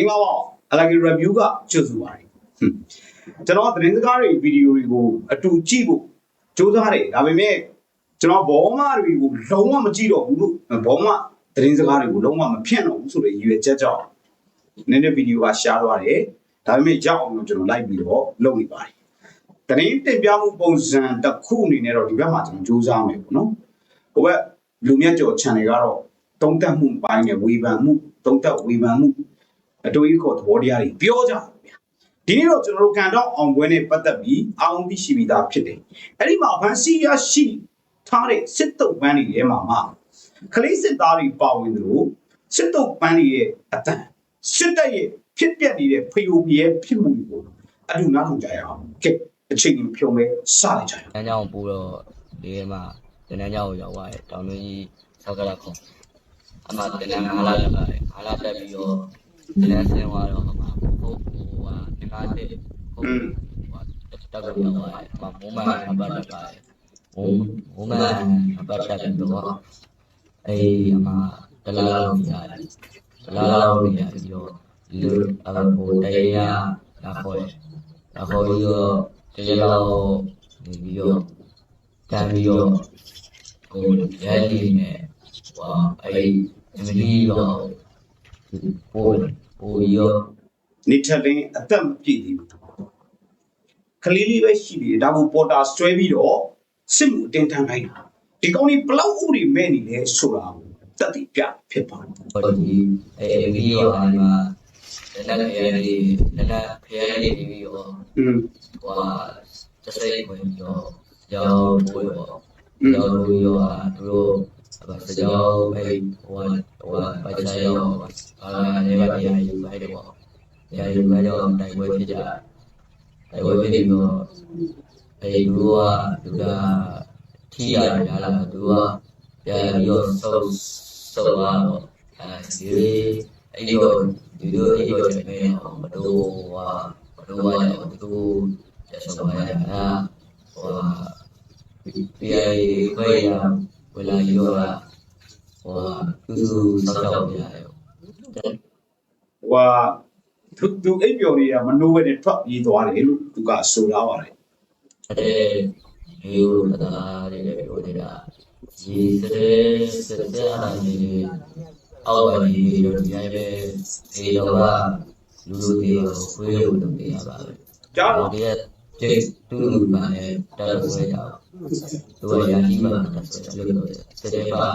င်္ဂလာပါအလာဂီ review ကကြိုဆိုပါတယ်ဟွန်းကျွန်တော်သတင်းစကားတွေဗီဒီယိုတွေကိုအတူကြည့်ဖို့ကြိုးစားတယ်ဒါပေမဲ့ကျွန်တော်ဘောမတွေကိုလုံးဝမကြည့်တော့ဘူးလို့ဘောမသတင်းစကားတွေကိုလုံးဝမဖြန့်တော့ဘူးဆိုတဲ့ရည်ရွယ်ချက်ကြောင့်နည်းနည်းဗီဒီယိုကရှားသွားတယ်ဒါပေမဲ့ရောက်အောင်လို့ကျွန်တော်လိုက်ပြီးတော့လုပ်နေပါတယ်သတင်းတင်ပြမှုပုံစံတစ်ခုအနေနဲ့တော့ဒီဘက်မှာကျွန်တော်ကြိုးစားမယ်ပေါ့နော်ဟိုဘက်လူမြတ်ကျော် channel ကတော့တုံးတက်မှုပိုင်းနဲ့ဝေဖန်မှုတုံးတက်ဝေဖန်မှု အတူကြီးခေါ်သဘောတရားတွေပြောကြတယ်ဗျာဒီနေ့တော့ကျွန်တော်တို့ကန်တော့အောင်ပွဲနဲ့ပတ်သက်ပြီးအာအောင်သိရှိပြီးသားဖြစ်တယ်အဲ့ဒီမှာဖန်စီရရှိထားတဲ့စစ်တုပ်ပန်းတွေထဲမှာမှခလေးစစ်သားတွေပါဝင်သလိုစစ်တုပ်ပန်းတွေရဲ့အတန်စစ်တပ်ရဲ့ဖြစ်ပျက်နေတဲ့ဖယိုပြဲဖြစ်မှုတွေကိုအတူနားထောင်ကြရအောင်ကဲအချိန်ကြီးဖြုံးလဲစလိုက်ကြရအောင်တန်းကြောင်ပို့တော့ဒီထဲမှာတန်းကြောင်ကိုရောက်သွားတယ်တောင်တွင်းကြီးဆောက်ကလာခုံအမှတန်းငါလာတက်လာတယ်ငါလာတက်ပြီးတော့ တန်းဆင်းသွားတော့ဟိုမှာဟုတ်ဟိုဟာငါတက်ဟုတ်ဟိုတက်တော့ရောက်သွားတယ်ဟိုမိုးမန်ဘတ်တက်လာတယ်မိုးမိုးမန်ဘတ်တက်ပြီးတော့အေးအမှတလားလောက်နေရတယ်တလားလောက်နေရပြီးတော့လူအဟိုတရားလာခေါ်တယ်လာခေါ်ပြီးတော့တရားလောက်နေပြီးတော့တန်ပြီးတော့ဟိုရဲလေးနဲ့ဟိုအဲ့အမလီတော့ပို့ ပို့ရောနေထက်လင်းအသက်မပြည့်သေးဘူးကလေးလေးပဲရှိသေးတယ်ဒါကိုပေါ်တာဆွဲပြီးတော့စစ်မှုအတင်းထမ်းခိုင်းတာဒီကောင်ကြီးဘလောက်ဥပဒေမဲ့နေလဲဆိုတာကိုတတိပြဖြစ်ပါတယ်ဟိုဒီအဲ့အမလီရောအဲ့မှာလက်လက်ဖျဲလေးလက်လက်ဖျဲလေးပြီးပြီးတော့อืมဟိုတစိမ့်ဝင်ပြီးတော့ရောပို့ရောရောလို့ရောသူတို့ အစကြောအဲ့ဟိုဟိုပိုက်ဆိုင်ရောအာနေပါတရားယူလိုက်တော့တရားယူလိုက်တော့တိုင်ပွဲဖြစ်ကြတိုင်ပွဲဖြစ်ပြီးတော့အဲ့သူကသူကထီရရလာသူကပြန်ပြီးတော့ ဆုပ်ဆုပ်သွားတော့အဲဒီအဲ့ဒီတော့ဒီလိုအဲ့ဒီတော့ပြန်တော့မတော်ဟာမတော်ဟာသူကျဆုံးသွားရတာဟိုပြည့်ခွေရဝလာရောဟိုသူသူစောက်တော့ပြရတယ်ဟိုကသူသူအိပ်ပျော်တွေကမနိုးဘဲနဲ့ထွက်ပြေးသွားတယ်လို့သူကဆိုထားပါတယ်အဲဟိုတာတဲ့ပြောနေတာရေစတဲ့စတဲ့အားနေအောက်ပါဒီလိုဒီတိုင်းပဲဒီတော့ကလူလူတွေခွေးလို့လုပ်နေရပါပဲကြားဟိုတော့ဒီ ကကျိတ်တူပါနဲ့တက်လို့ရအောင်သူကရာကြီးမှတက်ဆိုလို့စတဲ့ပါ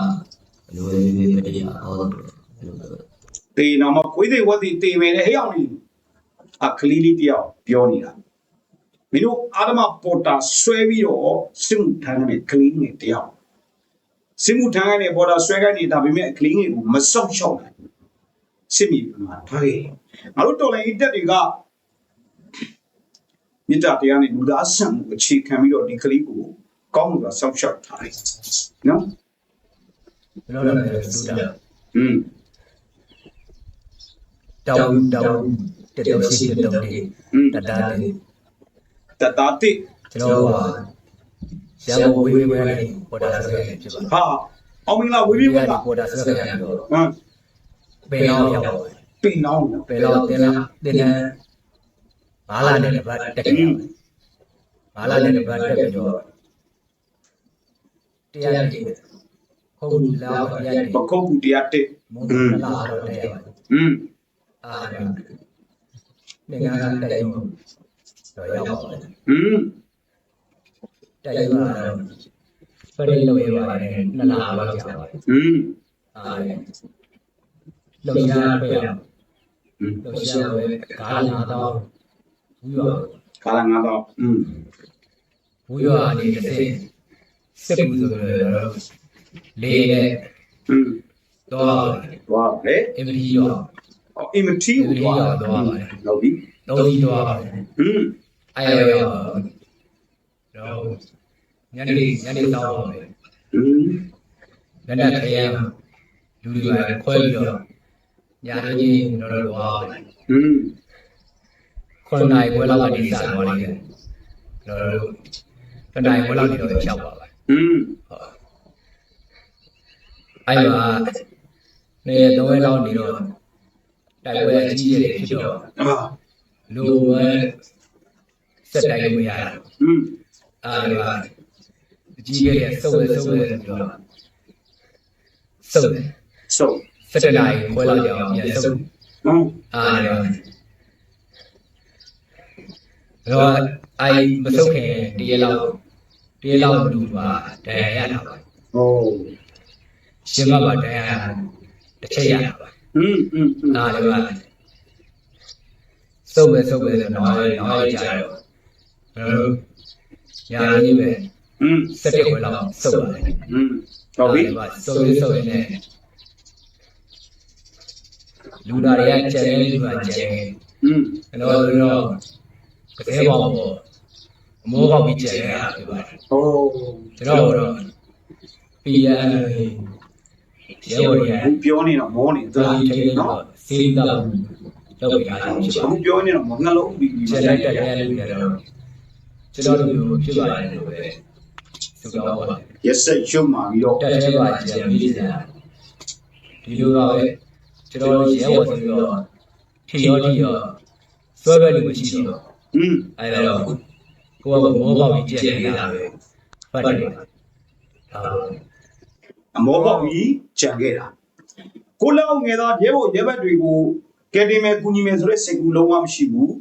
လူတွေပဲတရားဟောလို့တေနာမခွေးသေးဝတ်သေးတေမယ်လေဟဲ့အောင်ကြီးအခလီလီတယောက်ပြောနေတာမင်းတို့အာဒမပေါ်တာဆွဲပြီးတော့စစ်မှုထမ်းတဲ့ကလေးငယ်တယောက်စစ်မှုထမ်းတဲ့ပေါ်တာဆွဲခိုင်းနေတာပေမဲ့ကလေးငယ်ကိုမစောင့်ရှောက်နိုင်ဘူးစစ်မြေပြင်မှာထားခဲ့ငါတို့တော်လိုင်းတက်တွေက မေတ္တာတရားနဲ့လူသားဆန်မှုအခြေခံပြီးတော့ဒီကလေးကိုကောင်းမှုကဆောက်ရှောက်ထားတယ်နော်ဘယ်လိုလဲသူတာอืมတောင်းတောင်းတက်တော်ရှိတဲ့တောင်းလေးတတားလေးတတားတိကျွန်တော်ကရံဝေးဝေးဝဲလေးပေါ်တာဆက်ရဖြစ်ပါဟာအောင်မင်္ဂလာဝေးဝေးဝဲကပေါ်တာဆက်ရဟမ်ပင်အောင်ရောက်ပင်အောင်ပင်အောင်တင်လာတင်လာ ငါးလာနဲ့ဗတ်တက်ခဲ့ငါးလာနဲ့ဗတ်တက်ပြီးတော့တရားတည်ဟုတ်လားတရားတည် ပကုတ်ကူတရားတစ် မုန်းလာတော့တရားပါ อืม အားနေနေငါကတက်ရုံတော့ရောက်ပါ อืม တက်ရုံကတော့ပရိလို့ရပါတယ်နှစ်လလောက်ကြာပါတယ် อืม အားလုံရပြရ อืม လုံရဝဲကာလာတော့ ဘူးရ ကာလငါတော့อืม ဘူးရအနေနဲ့စစ်ကူဆိုတော့လေးနဲ့ อืม တော့ ဝါလေ အင်မတီရော အော်အင်မတီကိုသွားဟုတ်ပြီ သုံးစီတော့ပါတယ် อืม အဲ့ရရောတော့ညနေညနေတော့ပါမယ် อืม ညနေခရမ်းလူတွေခွဲပြီးတော့ညာရင်းကြီးတော့တော့ပါမယ် อืม ခုနှစ်နိုင်ခွဲလောက်ကနေစသွားလိမ့်မယ်ကျွန်တော်တို့တစ်နိုင်ခွဲလောက်နေတော့ရောက်ပါပါ อืม ဟုတ်အဲ့မှာနေသုံးရက်လောက်နေတော့ တိုက်ပွဲအကြီးကြီးတွေဖြစ်တော့ အာ လူဝဲစက်တိုက်လို့မရတာ อืม အားလည်းပါအကြီးကြီးတွေစုပ်ဝဲစုပ်ဝဲဆိုပြီးတော့စုပ်တယ် ဆို စက်တနာကြီးခွဲလောက်ကြအောင်ပြန်စုပ် ဟုတ် အားလည်းပါ တော့အိုင်မစုပ်ခင်တရေလောက်တရေလောက်လူကတန်ရတာပါ ဟို ရှင်မပါတန်ရတစ်ချက်ရတာပါ อืมอืมอืม အားလည်းပါစုပ်ပဲစုပ်ပဲဆိုတော့တော့ကြတော့ကျွန်တော်တို့ညာလေးပဲ อืม စက်တက်ခွဲလောက်စုပ်ပါတယ် อืมဟုတ်ပြီ စုပ်ရေးစုပ်ရင်းနဲ့လူနာတွေကကျန်နေလူကကျန်နေ อืม ကျွန်တော်တို့ တော့ကဲပေါင်းပေါ့အမိုးပေါက်ပြီးကျန်နေတာဖြစ်ပါတယ်ဟိုကျွန်တော်တို့တော့ PM ရေဝရီဘူးပြောနေတော့မောနေသတော်လားကြီးထိန်းလို့နော်စီးတော့လုပ်ပြရတာဖြစ်ပါအခုပြောနေတော့ငါလုံးပြီးပြီးကျန်လိုက်တဲ့နေရာတွေကတော့ကျွန်တော်တို့ဖြစ်ပါတယ်လို့ပဲသူတော်ပါရက်ဆက်ရှုံးมาပြီးတော့တက်တဲ့ပါကျန်ပြီးနေတာဒီလိုတော့ပဲကျွန်တော်တို့ရဲဝတ်ဆိုတော့ထီရောထီရောစွဲပဲလို့မရှိတော့ อืมအဲတော့ကိုကမောပေါက်ပြီးကျက်နေတာပဲဖတ်တယ်ဟုတ်အမောပေါက်ပြီးကြံခဲ့တာကိုလောက်ငယ်သားရဲဘော်ရဲဘက်တွေကိုကယ်တင်မယ်ကူညီမယ်ဆိုတဲ့စိတ်ကူးလုံးဝမရှိဘူး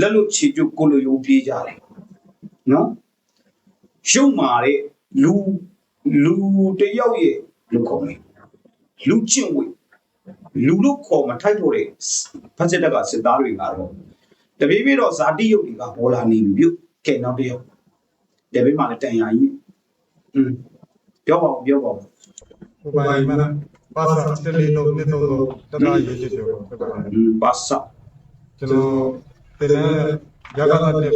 လက်လို့ခြေကျုပ်ကိုလိုရိုးပြေးကြတယ်နော်ရှုံးမာတဲ့လူလူတယောက်ရဲ့လူခေါ်မယ်လူချင်းဝေလူလို့ခေါ်မထိုက်တော့တဲ့ဖက်စစ်တက်ကစစ်သားတွေကတော့ တပြေးပြေးတော့ဇာတိယုတ်တွေကပေါ်လာနေပြီပြုတ်ကဲနောက်တစ်ယောက်တပြေးမှလည်းတန်ရာကြီးอืมပြောပါဦးပြောပါဦး ဟိုပိုင်းမှာပါစာတလေးလုံးနှစ်သုံးလုံးတတရေးချစ်တယ်ဖြစ်ပါတယ် อืมပါစ ကျွန်တော်တင်တဲ့ရကလာတဲ့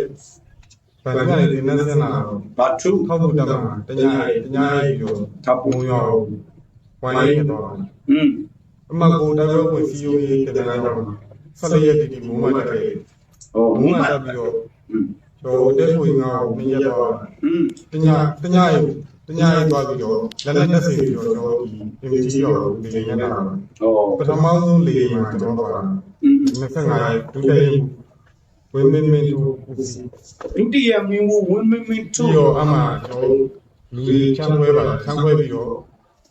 ဗန်ကနေတင်နေစနာ ဘာသူ ထောက်ဖို့တက်မှာတညာတညာရေးပြီးတော့ ထောက်ဖို့ ဘုံရောဝိုင်းရတော့ อืม အမကိုတရောကိုစီယိုရေးတင်နေတော့ဆက်လက်ရည်ဒီမုံမတက်ခဲ့ ဟိုဘုံမှာဆက်ပြီးတော့ကျွန်တော်တက်ဖို့ရင်းကမင်းရက်တော့တညတညရေတညရေသွားပြီးတော့လက်လက်နဲ့စီပြီးတော့ကျွန်တော်ဒီအင်ဂျီကြီးတော့လေရက်နေတာဟုတ်ပထမဆုံးလေရင်မှာကျွန်တော်တော့25ရက်ဒုတိယဝင်းမင်းမင်းတို့ဒုတိယမင်းဝင်းမင်းမင်းတို့ရောအမှကျွန်တော်လူကြီးချမ်းပွဲပါချမ်းပွဲပြီးတော့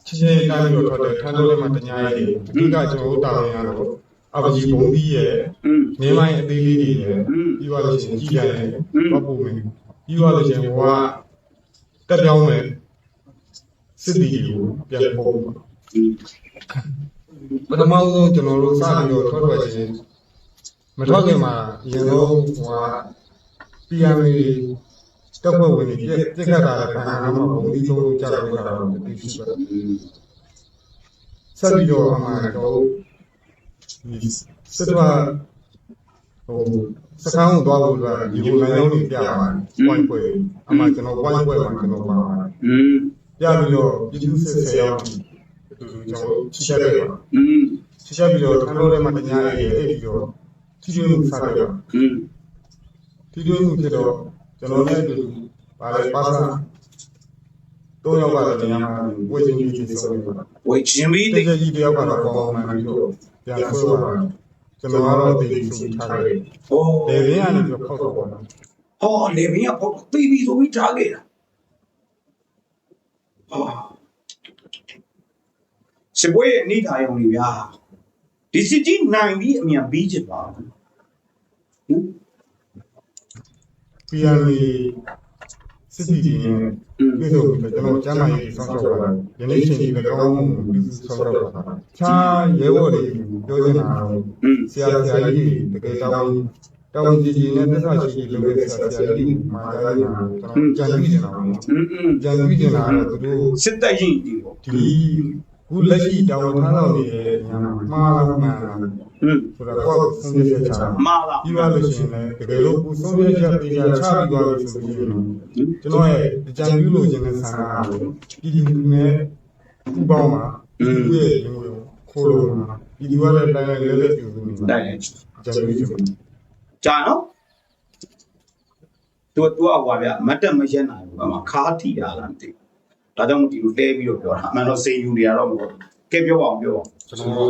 ချင်းချင်းတိုင်းပြီးတော့ထွက်တယ်ထန်းတော်လေးမှာတညာရည်အဓိကကျွန်တော်တို့တာဝန်ရတော့ အပကြီးဘုံကြီးရဲ့อืมနေမိုင်းအသေးလေးတွေရဲ့ပြီးသွားလို့ရှိရင်ကြီးရတယ်ပတ်ဖို့မယ်ပြီးသွားလို့ရှိရင်ဟိုကတက်ပြောင်းမယ်စစ်တီကိုပြန်ပို့ပထမဆုံးကျွန်တော်တို့စပြီးတော့ထွက်ထွက်ချင်းမထွက်ခင်မှာအရင်ဆုံးဟိုက PRA တပ်ဖွဲ့ဝင်တွေပြက်ပြက်ခတ်တာလည်းခံရမှာဘုံဒီဆုံးကြတော့တာတော့ဒီရှိပါဆက်ပြီးတော့အမှတော့ဒီ စစ်တော့ဟိုစကန်းကိုသွားဖို့အတွက်ဒီလိုလမ်းကြောင်းတွေပြပါတယ်။ point ပွဲအမှကျွန်တော် point ပွဲမှာကျွန်တော်ပါပါတယ် อืม ။ပြပြီးတော့ပြည်သူစစ်ဆေးရောက်ဒီကျွန်တော်ချိချက်တယ်ပါ อืม ။ချိချက်ပြီးတော့ထန်းလို့လည်းမတညာရေးအဲ့ပြီးတော့ထီထွေးမှုစားတယ်ပါ อืม ။ထီထွေးမှုဖြစ်တော့ကျွန်တော်လည်းဒီပါလေပါစာတော့ရောက်ပါတယ်နေရာမှာဝေချင်းကြီးကြီးဆုံးပါ ဝေချင်းပြီး ။တကယ်ကြီးတယောက်ကတော့ပေါင်းမှန်ပြီးတော့ ပြန်ဆွဲပါတော့ကျွန်တော်ကတော့ဒီလိုဆိုထားတယ်ဟော။လေရင်းကနေပြီးတော့ဖောက်တော့ပါတော့ဟောလေမင်းကပေါ့သိပြီဆိုပြီးထားခဲ့တာဟောစပွဲရဲ့နေထိုင်အောင်လေဗျာဒီစစ်ကြီးနိုင်ပြီးအမြန်ပြီးချင်ပါဘူးဟင် PRA စစ်စီကြီးနဲ့ပြည်သူတွေကျွန်တော်ကျမ်းမာရေးဆောင်ရွက်ပါမယ်။ယနေ့ချိန်ဒီမကောင်းမှုပြည်သူဆောင်ရွက်ပါမယ်။ခြားရဲဘော်တွေပြောချင်တာကဆရာဆရာကြီးတွေတကယ်တောင်းတောင်းကြည်ကြည်နဲ့သက်သာရှိရှိလုပ်တဲ့ဆရာဆရာကြီးမှာကြားရတာကျွန်တော်ကြံပြီးနေတာပါ။ကြံပြီးနေတာကသူတို့စစ်တပ်ရင်ဒီပေါ့။ဒီခုလက်ရှိတောင်းထားတော့နေတဲ့ညာမှာမှားလာမှန်တာ ဆိုတော့ကိုယ့်ကိုဆုံးဖြတ်ချက်ချတာမာလာပြီးသွားလို့ရှိရင်လည်းတကယ်လို့ကိုဆုံးဖြတ်ချက်ပေးချချပြီးသွားပြီဆိုပြီးရင်ကျွန်တော်ရဲ့အကြံပြုလို့ခြင်းနဲ့ဆန္ဒအားကိုဒီဒီနဲ့ဥပေါင်းမှာဒီရဲ့ရင်ဝင်ခိုးလို့မှာဒီဒီကလည်းတိုင်းလဲလဲပြုလို့နေတာတိုင်တယ်အကြံပြုခြင်းဂျာနော်သူကသူကဟွာဗျမတ်တက်မရက်နိုင်ဘူးအမခါထီတာလားမသိဘူးဒါကြောင့်ဒီလိုတဲပြီးတော့ပြောတာအမှန်တော့စိန်ယူနေရတော့မဟုတ်ဘူးကဲပြောပါအောင်ပြောပါအောင်ကျွန်တော်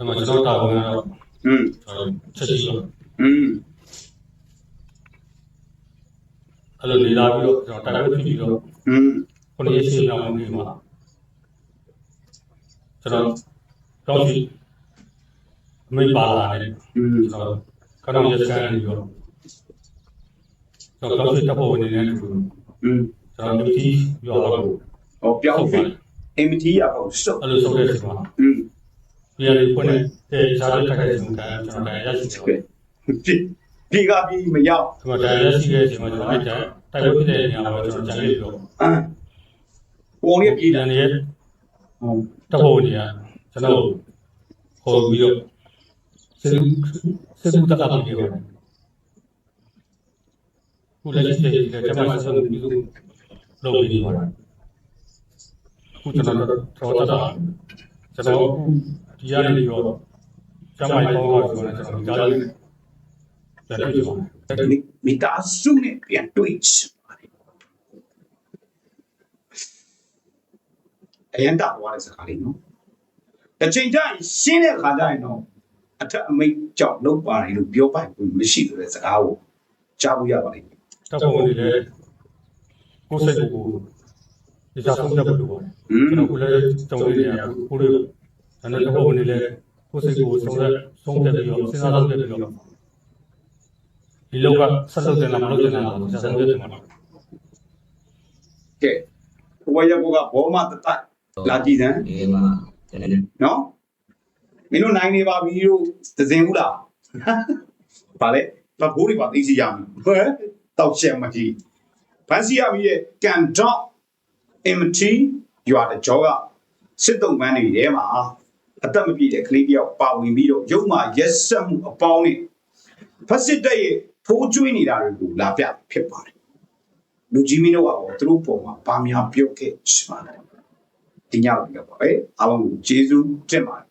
那么就做打工了。嗯。ဆက်ရှိလို့嗯အဲ့လိုလေ့လာပြီးတော့ကျွန်တော်တိုက်ပွဲဖြစ်ပြီးတော့嗯ခုနှစ်ရက်ရှိလောက်နေမှာကျွန်တော်တော့ဒီအမိတ်ပါလာတယ်嗯ကျွန်တော်ကတော့ရက်စကန်နေပြီးတော့ကျွန်တော်တော့တပ်ဖို့နေနေတယ်ကျွန်嗯，တော်မျိုးကြီးပြောတော့哦，标ဟုတ်ပါတ费ယ် MT 啊，哦，瘦，အဲ့လိုဆုံးတဲ့အချိန်မှာ嗯 มပြည်ရည်ဖွင့်တဲ့ဈာတ်တက်တဲ့ချိန်ကကျွန်တော်တရားရရှိတယ်ပြီပြီကပြီမရောက်ကျွန်တော်တရားရရှိတဲ့အချိန်မှာကျွန်တော်အဲ့တိုက်ပွဲဖြစ်တဲ့နေရာမှာကျွန်တော်ကြံရပြီးတော့အမ်ပုံလေးပြည်ပြည်တယ်တယ်ရဲ့ဟုတ်တပ်ဖို့နေရကျွန်တော်ဟောပြီးတော့စေစေကူတက်တာပြီးတော့ခုလည်းရှိတယ်ကျွန်တော်ဆက်ပြီးတော့လုပ်ပြီးတော့ခုကျွန်တော်တော့တော့တာကျွန်တော် ဒီရနေပြီးတော့ကျမိုင်းပေါင်းတော့ကျွန်တော်ကျွန်တော်ကြားရတယ်ပြန်တွေ့ကြပါမိမိသားစုနဲ့ပြန်တွေ့ချင်ပါတယ်အရင်တော့ဝါတဲ့စကားလေးနော်တစ်ချိန်ကျရင်ရှင်းတဲ့ခါကျရင်တော့အထက်အမိတ်ကြောင့်လုံးပါတယ်လို့ပြောပိုင်ဘူးမရှိဆိုတဲ့စကားကိုကြားဖို့ရပါလိမ့်မယ်တပ်ဖို့နေလေကိုယ်စိတ်ကိုဒီစားဆုံးဖြတ်ဖို့လိုပါတယ်อืကျွန်มတော်ကိုလည်းကြုံနေရတယ်ကိုလေး ဒါနဲ့တပ်ဖို့နေလေကိုယ်စိတ်ကိုဆုံးဖြတ်ဆုံးဖြတ်ပြီးတော့စဉ်းစားဆုံးဖြတ်ပြီးတော့ဒီလောကဆက်လုပ်တယ်လားမလုပ်တယ်လားဆက်ဆုံးဖြတ်တယ်မှာကဲဘဝရဘောကဘောမတတလာကြည့်စမ်းဒီမှာကျွန်တော်နော်မင်းတို့နိုင်နေပါပြီလို့သစင်ဘူးလားဗာလေတော့ဘိုးတွေပါသိစီရမယ်ဟဲ့တောက်ချက်မကြီးဗန်စီရပြီရဲ့ကန်တော့ MT ရွာတဲ့ကြောကစစ်တုံးပန်းတွေထဲမှာ အသက်မပြည့်တဲ့ကလေးတယောက်ပါဝင်ပြီးတော့ရုံမှာရက်ဆက်မှုအပေါင်းနဲ့ဖက်စစ်တပ်ရဲ့ဖိုးကျွေးနေတာတွေကိုလာပြဖြစ်ပါတယ်လူကြီးမင်းတို့ကတော့သူတို့ပုံမှာပါများပြုတ်ခဲ့ချင်ပါတယ်ဒီညောက်ပြီးတော့ပါပဲအားလုံးကိုကျေးဇူးတင်ပါတယ်